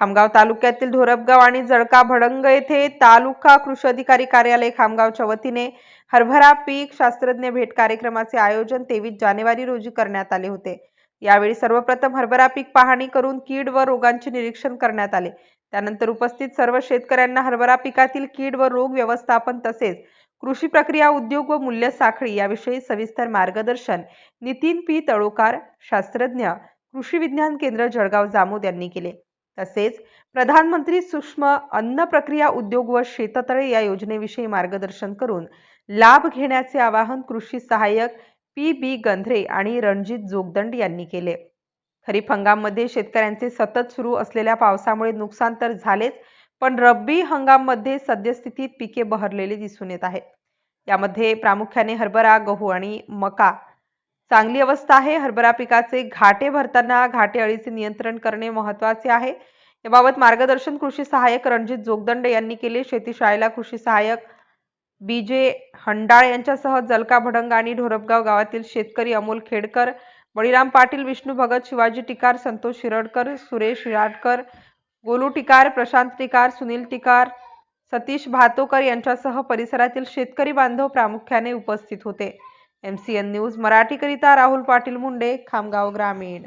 खामगाव तालुक्यातील धोरपगाव आणि जळका भडंग येथे तालुका कृषी अधिकारी कार्यालय खामगावच्या वतीने हरभरा पीक शास्त्रज्ञ भेट कार्यक्रमाचे आयोजन तेवीस जानेवारी रोजी करण्यात आले होते. यावेळी सर्वप्रथम हरभरा पीक पाहणी करून कीड व रोगांचे निरीक्षण करण्यात आले. त्यानंतर उपस्थित सर्व शेतकऱ्यांना हरभरा पिकातील कीड व रोग व्यवस्थापन तसेच कृषी प्रक्रिया उद्योग व मूल्य साखळी याविषयी सविस्तर मार्गदर्शन नितीन पी तळोकार शास्त्रज्ञ कृषी विज्ञान केंद्र जळगाव जामोद यांनी केले. तसेच प्रधानमंत्री सूक्ष्म अन्न प्रक्रिया उद्योग व शेततळे या योजनेविषयी मार्गदर्शन करून लाभ घेण्याचे आवाहन कृषी सहाय्यक पी बी गंधरे आणि रणजित जोगदंड यांनी केले. खरीप हंगाममध्ये शेतकऱ्यांचे सतत सुरू असलेल्या पावसामुळे नुकसान तर झालेच पण रब्बी हंगाममध्ये सद्यस्थितीत पिके बहरलेली दिसून येत आहेत. यामध्ये प्रामुख्याने हरभरा गहू आणि मका चांगली अवस्था आहे. हरभरा पिकाचे घाटे भरताना घाटे अळीचे नियंत्रण करणे महत्त्वाचे आहे. याबाबत मार्गदर्शन कृषी सहाय्यक रणजित जोगदंड यांनी केले. शेती शाळेला कृषी सहाय्यक बी जे हंडाळ यांच्यासह जलका भडंग आणि ढोरपगाव गावातील शेतकरी अमोल खेडकर बळीराम पाटील विष्णू भगत शिवाजी टिकार संतोष शिरडकर सुरेश शिराडकर गोलू टिकार प्रशांत टिकार सुनील टिकार सतीश भातोकर यांच्यासह परिसरातील शेतकरी बांधव प्रामुख्याने उपस्थित होते. एम सी एन न्यूज मराठीकरिता राहुल पाटील मुंडे खामगाव ग्रामीण.